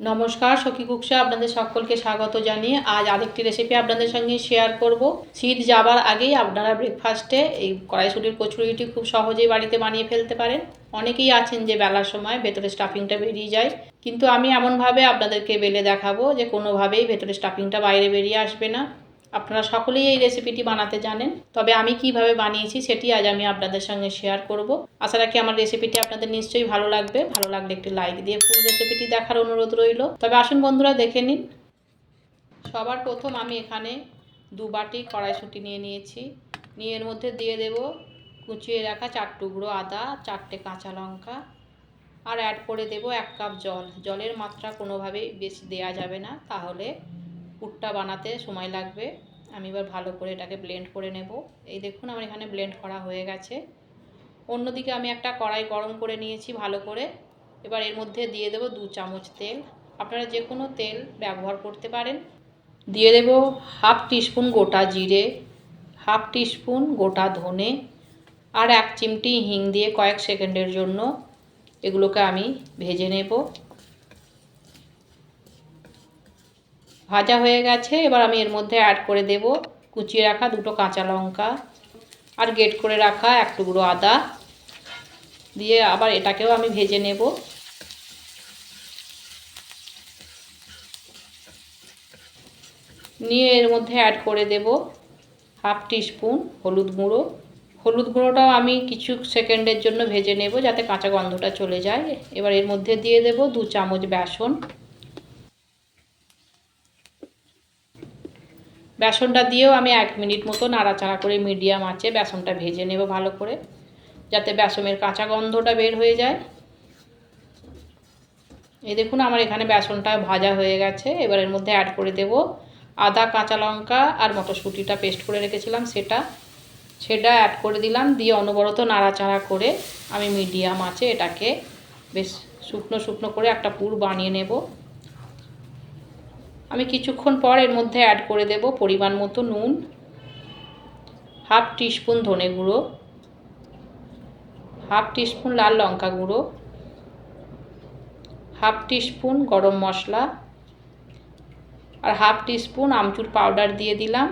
নমস্কার, সখী কুকসে আপনাদের সকলকে স্বাগত জানিয়ে আজ আরেকটি রেসিপি আপনাদের সঙ্গে শেয়ার করব। শীত যাবার আগেই আপনারা ব্রেকফাস্টে এই কড়াইশুটির কচুরিটি খুব সহজেই বাড়িতে বানিয়ে ফেলতে পারেন। অনেকেই আছেন যে বেলার সময় ভেতরে স্টাফিংটা বেরিয়ে যায়। কিন্তু আমি এমনভাবে আপনাদেরকে বেলে দেখাবো যে কোনোভাবেই ভেতরে স্টাফিংটা বাইরে বেরিয়ে আসবে না। আপনারা সকলেই এই রেসিপিটি বানাতে জানেন। তবে আমি কীভাবে বানিয়েছি সেটি আজ আমি আপনাদের সঙ্গে শেয়ার করব। আশা রাখি আমার রেসিপিটি আপনাদের নিশ্চয়ই ভালো লাগবে। ভালো লাগলে একটি লাইক দিয়ে ফুল রেসিপিটি দেখার অনুরোধ রইল। তবে আসুন বন্ধুরা, দেখে নিন। সবার প্রথম আমি এখানে দু বাটি কড়াইশুঁটি নিয়ে নিয়েছি। নিয়ে এর মধ্যে দিয়ে দেব কুচিয়ে রাখা চার টুকরো আদা, চারটে কাঁচা লঙ্কা আর অ্যাড করে দেব এক কাপ জল। জলের মাত্রা কোনোভাবেই বেশি দেয়া যাবে না। তাহলে পুরটা বানাতে সময় লাগবে। আমি এবার ভালো করে এটাকে ব্লেন্ড করে নেব। এই দেখুন আমার এখানে ব্লেন্ড করা হয়ে গেছে। অন্যদিকে আমি একটা কড়াই গরম করে নিয়েছি ভালো করে। এবার এর মধ্যে দিয়ে দেব দু চামচ তেল। আপনারা যে কোনো তেল ব্যবহার করতে পারেন। দিয়ে দেব হাফ টিস্পুন গোটা জিরে, হাফ টিস্পুন গোটা ধনে আর এক চিমটি হিং দিয়ে কয়েক সেকেন্ডের জন্য এগুলোকে আমি ভেজে নেব। ভাজা হয়ে গেছে, এবার আমি এর মধ্যে অ্যাড করে দেব কুচিয়ে রাখা দুটো কাঁচা লঙ্কা আর গেট করে রাখা এক টুকরো আদা। দিয়ে আবার এটাকেও আমি ভেজে নেব। নিয়ে এর মধ্যে অ্যাড করে দেব হাফ টিস্পুন হলুদ গুঁড়ো। হলুদ গুঁড়োটাও আমি কিছু সেকেন্ডের জন্য ভেজে নেব যাতে কাঁচা গন্ধটা চলে যায়। এবার এর মধ্যে দিয়ে দেব দু চামচ বেসন। বেসনটা দিয়েও আমি এক মিনিট মতো নাড়াচাড়া করে মিডিয়াম আঁচে বেসনটা ভেজে নেব ভালো করে, যাতে বেসনের কাঁচা গন্ধটা বের হয়ে যায়। এই দেখুন আমার এখানে বেসনটা ভাজা হয়ে গেছে। এবার এর মধ্যে অ্যাড করে দেব আদা, কাঁচা লঙ্কা আর মটরশুঁটিটা পেস্ট করে রেখেছিলাম সেটা। সেটা অ্যাড করে দিলাম, দিয়ে অনবরত নাড়াচাড়া করে আমি মিডিয়াম আছে এটাকে বেশ শুকনো শুকনো করে একটা পুর বানিয়ে নেব। আমি কিছুক্ষণ পর এর মধ্যে অ্যাড করে দেব পরিমাণ মতো নুন হাফ টিস্পুন ধনে গুঁড়ো হাফ টিস্পুন লাল লঙ্কা গুঁড়ো হাফ টিস্পুন গরম মশলা আর হাফ টিস্পুন আমচুর পাউডার দিয়ে দিলাম।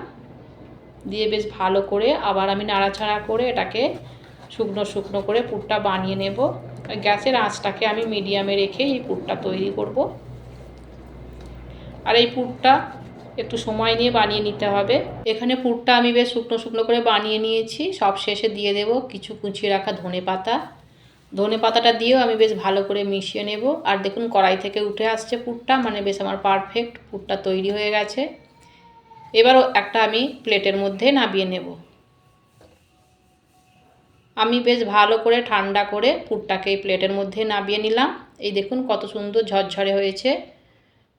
দিয়ে বেশ ভালো করে আবার আমি নাড়াচাড়া করে এটাকে শুকনো শুকনো করে পুরটা বানিয়ে নেব। গ্যাসের আঁচটাকে আমি মিডিয়ামে রেখে এই পুরটা তৈরি করব। আর এই পুরটা একটু সময় নিয়ে বানিয়ে নিতে হবে। এখানে পুরটা আমি বেশ শুকনো শুকনো করে বানিয়ে নিয়েছি। সব শেষে দিয়ে দেব কিছু কুচিয়ে রাখা ধনে পাতা। ধনে পাতাটা দিয়েও আমি বেশ ভালো করে মিশিয়ে নেব। আর দেখুন, কড়াই থেকে উঠে আসছে পুরটা মানে বেশ আমার পারফেক্ট পুরটা তৈরি হয়ে গেছে। এবারও একটা আমি প্লেটের মধ্যে নাবিয়ে নেব। আমি বেশ ভালো করে ঠান্ডা করে পুরটাকে এই প্লেটের মধ্যে নাবিয়ে নিলাম। এই দেখুন, কত সুন্দর ঝরঝরে হয়েছে।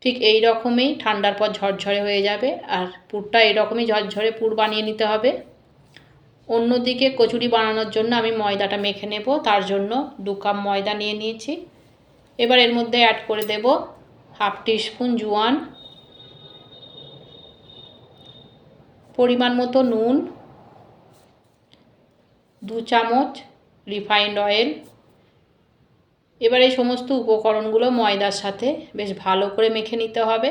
ঠিক এই রকমই ঠান্ডার পর ঝরঝরে হয়ে যাবে আর পুরটা এরকমই ঝরঝরে পুর বানিয়ে নিতে হবে। অন্যদিকে কচুরি বানানোর জন্য আমি ময়দাটা মেখে নেব, তার জন্য দু কাপ ময়দা নিয়ে নিয়েছি। এবার এর মধ্যে অ্যাড করে দেব হাফ টিস্পুন জোয়ান। পরিমাণ মতো নুন, দু চামচ রিফাইন্ড অয়েল এবার এই সমস্ত উপকরণগুলো ময়দার সাথে বেশ ভালো করে মেখে নিতে হবে।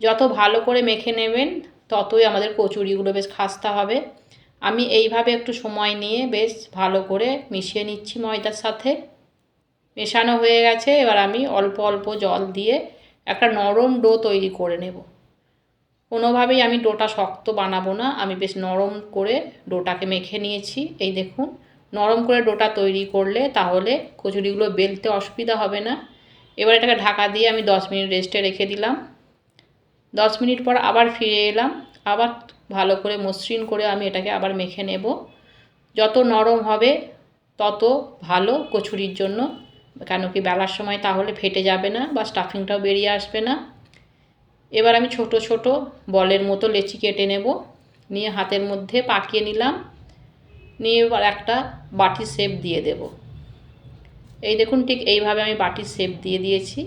যত ভালো করে মেখে নেবেন, ততই আমাদের কচুরিগুলো বেশ খাস্তা হবে। আমি এইভাবে একটু সময় নিয়ে বেশ ভালো করে মিশিয়ে নিচ্ছি ময়দার সাথে। মেশানো হয়ে গেছে, এবার আমি অল্প অল্প জল দিয়ে একটা নরম ডো তৈরি করে নেব। কোনোভাবেই আমি ডোটা শক্ত বানাবো না, আমি বেশ নরম করে ডোটাকে মেখে নিয়েছি। এই দেখুন নরম করে ডোটা তৈরি করলে তাহলে কচুরিগুলো বেলতে অসুবিধা হবে না। এবার এটাকে ঢাকা দিয়ে আমি দশ মিনিট রেস্টে রেখে দিলাম। দশ মিনিট পর আবার ফিরে এলাম। আবার ভালো করে মসৃণ করে আমি এটাকে আবার মেখে নেব। যত নরম হবে, তত ভালো কচুরির জন্য। কেন কি বেলার সময় তাহলে ফেটে যাবে না বা স্টাফিংটাও বেরিয়ে আসবে না। এবার আমি ছোট ছোট বলের মতো লেচি কেটে নেব। নিয়ে হাতের মধ্যে পাকিয়ে নিলাম। নিয়ে এবার একটা বাটির শেপ দিয়ে দেব। এই দেখুন ঠিক এইভাবে আমি বাটির শেপ দিয়ে দিয়েছি।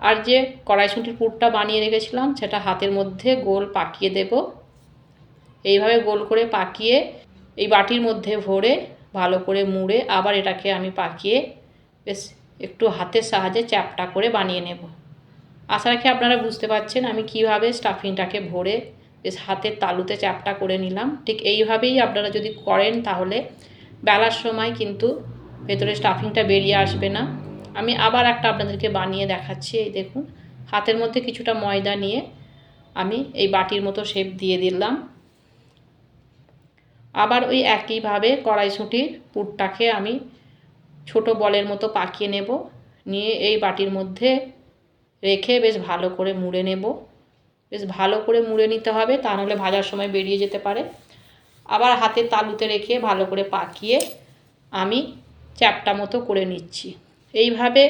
আর যে কড়াইশুঁটির পুরটা বানিয়ে রেখেছিলাম, সেটা হাতের মধ্যে গোল পাকিয়ে দেব। এইভাবে গোল করে পাকিয়ে এই বাটির মধ্যে ভরে ভালো করে মুড়ে আবার এটাকে আমি পাকিয়ে বেশ একটু হাতের সাহায্যে চ্যাপটা করে বানিয়ে নেব। আশা রাখি আপনারা বুঝতে পারছেন আমি কীভাবে স্টাফিংটাকে ভরে বেশ হাতের তালুতে চ্যাপটা করে নিলাম। ঠিক এইভাবেই আপনারা যদি করেন তাহলে বেলার সময় কিন্তু ভেতরে স্টাফিংটা বেরিয়ে আসবে না। আমি আবার একটা আপনাদেরকে বানিয়ে দেখাচ্ছি, এই দেখুন। হাতের মধ্যে কিছুটা ময়দা নিয়ে আমি এই বাটির মতো শেপ দিয়ে দিলাম। আবার ওই একইভাবে কড়াইশুঁটির পুরটাকে আমি ছোট বলের মতো পাকিয়ে নেব। নিয়ে এই বাটির মধ্যে রেখে বেশ ভালো করে মুড়ে নেব। বেশ ভালো করে মুড়ে নিতে হবে, তা নাহলে ভাজার সময় বেরিয়ে যেতে পারে। আবার হাতের তালুতে রেখে ভালো করে পাকিয়ে আমি চ্যাপটা মতো করে নিচ্ছি। এইভাবে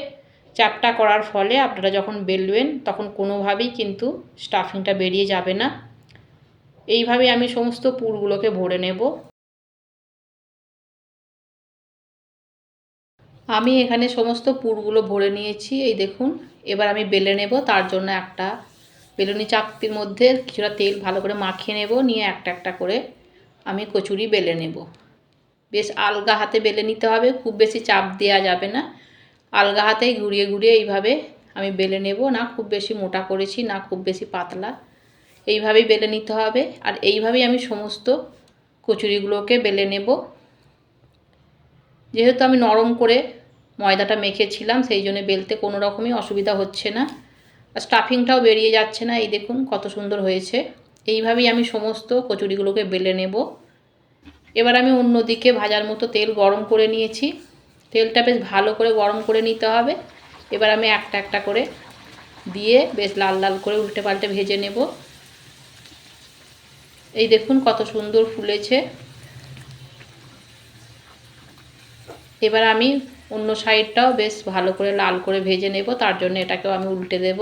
চ্যাপটা করার ফলে আপনারা যখন বেলবেন, তখন কোনোভাবেই কিন্তু স্টাফিংটা বেরিয়ে যাবে না। এইভাবে আমি সমস্ত পুরগুলোকে ভরে নেব। আমি এখানে সমস্ত পুরগুলো ভরে নিয়েছি, এই দেখুন। এবার আমি বেলে নেব, তার জন্য একটা বেলুনি চাকতির মধ্যে কিছুটা তেল ভালো করে মাখিয়ে নেব, নিয়ে একটা একটা করে আমি কচুরি বেলে নেব। বেশ আলগা হাতে বেলে নিতে হবে, খুব বেশি চাপ দেওয়া যাবে না। আলগা হাতেই ঘুরিয়ে ঘুরিয়ে এইভাবে আমি বেলে নেব, না খুব বেশি মোটা করেছি, না খুব বেশি পাতলা। এইভাবেই বেলে নিতে হবে, আর এইভাবেই আমি সমস্ত কচুরিগুলোকে বেলে নেব। যেহেতু আমি নরম করে ময়দাটা মেখেছিলাম, সেই জন্য বেলতে কোনো রকমই অসুবিধা হচ্ছে না। আর স্টাফিংটাও বেরিয়ে যাচ্ছে না, এই দেখুন কত সুন্দর হয়েছে। এইভাবেই আমি সমস্ত কচুরিগুলোকে বেলে নেব। এবার আমি অন্যদিকে ভাজার মতো তেল গরম করে নিয়েছি। তেলটা বেশ ভালো করে গরম করে নিতে হবে। এবার আমি একটা একটা করে দিয়ে বেশ লাল লাল করে উল্টে পাল্টে ভেজে নেব। এই দেখুন কত সুন্দর ফুলেছে। এবার আমি অন্য সাইডটাও বেশ ভালো করে লাল করে ভেজে নেব, তার জন্য এটাকেও আমি উল্টে দেব।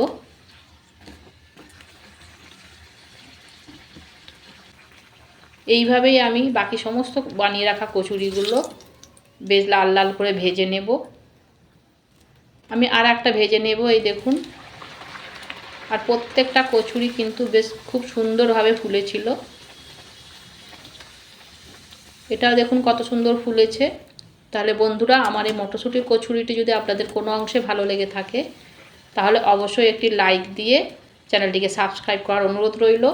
এইভাবেই আমি বাকি সমস্ত বানিয়ে রাখা কচুরিগুলো বেশ লাল লাল করে ভেজে নেব। আমি আর একটা ভেজে নেব, এই দেখুন। আর প্রত্যেকটা কচুরি কিন্তু বেশ খুব সুন্দরভাবে ফুলেছিল। এটাও দেখুন কত সুন্দর ফুলেছে। তাহলে বন্ধুরা, আমার এই মটরশুঁটির কচুরিটি যদি আপনাদের কোনো অংশে ভালো লেগে থাকে, তাহলে অবশ্যই একটি লাইক দিয়ে চ্যানেলটিকে সাবস্ক্রাইব করার অনুরোধ রইল।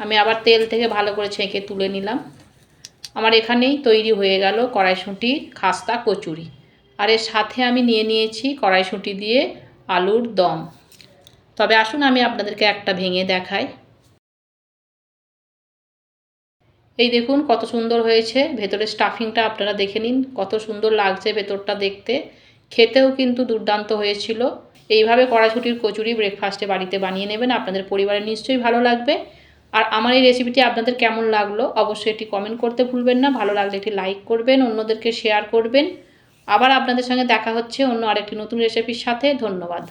আমি আবার তেল থেকে ভালো করে ছেঁকে তুলে নিলাম। আমার এখানেই তৈরি হয়ে গেল কড়াইশুঁটি খাস্তা কচুরি। আর এর সাথে আমি নিয়ে নিয়েছি কড়াইশুঁটি দিয়ে আলুর দম। তবে আসুন আমি আপনাদেরকে একটা ভেঙে দেখাই। এই দেখুন কত সুন্দর হয়েছে। ভেতরের স্টাফিংটা আপনারা দেখে নিন। কত সুন্দর লাগছে ভেতরটা দেখতে। খেতেও কিন্তু দুর্দান্ত হয়েছিল। এইভাবে কড়াইশুটির কচুরি ব্রেকফাস্টে বাড়িতে বানিয়ে নেবেন। আপনাদের পরিবারে নিশ্চয়ই ভালো লাগবে। আর আমার এই রেসিপিটি আপনাদের কেমন লাগল অবশ্যই এটি কমেন্ট করতে ভুলবেন না। ভালো লাগলে একটি লাইক করবেন, অন্যদেরকে শেয়ার করবেন। আবার আপনাদের সঙ্গে দেখা হচ্ছে অন্য আরেকটি নতুন রেসিপির সাথে। ধন্যবাদ।